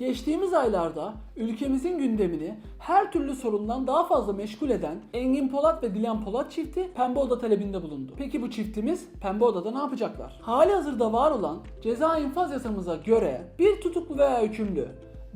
Geçtiğimiz aylarda ülkemizin gündemini her türlü sorundan daha fazla meşgul eden Engin Polat ve Dilan Polat çifti Pembe Oda talebinde bulundu. Peki bu çiftimiz Pembe Oda'da ne yapacaklar? Hali hazırda var olan ceza infaz yasamıza göre bir tutuklu veya hükümlü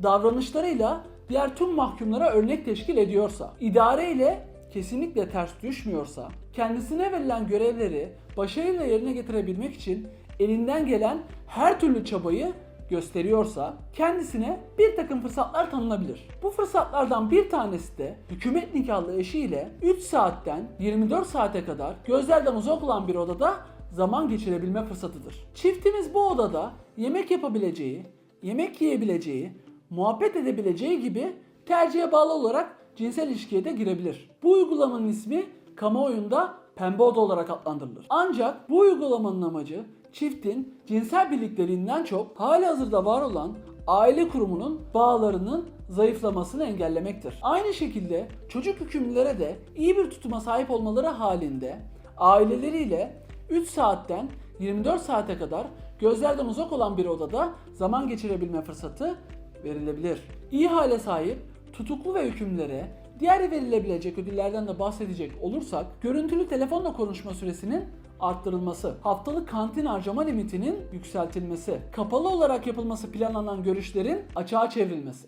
davranışlarıyla diğer tüm mahkumlara örnek teşkil ediyorsa, idare ile kesinlikle ters düşmüyorsa, kendisine verilen görevleri başarıyla yerine getirebilmek için elinden gelen her türlü çabayı gösteriyorsa kendisine bir takım fırsatlar tanınabilir. Bu fırsatlardan bir tanesi de hükümet nikahlı eşiyle 3 saatten 24 saate kadar gözlerden uzak olan bir odada zaman geçirebilme fırsatıdır. Çiftimiz bu odada yemek yapabileceği, yemek yiyebileceği, muhabbet edebileceği gibi tercihe bağlı olarak cinsel ilişkiye de girebilir. Bu uygulamanın ismi kamuoyunda pembe oda olarak adlandırılır. Ancak bu uygulamanın amacı çiftin cinsel birliklerinden çok hali hazırda var olan aile kurumunun bağlarının zayıflamasını engellemektir. Aynı şekilde çocuk hükümlülere de iyi bir tutuma sahip olmaları halinde aileleriyle 3 saatten 24 saate kadar gözlerden uzak olan bir odada zaman geçirebilme fırsatı verilebilir. İyi hale sahip tutuklu ve hükümlülere diğer verilebilecek ödüllerden de bahsedecek olursak görüntülü telefonla konuşma süresinin arttırılması, haftalık kantin harcama limitinin yükseltilmesi, kapalı olarak yapılması planlanan görüşlerin açığa çevrilmesi.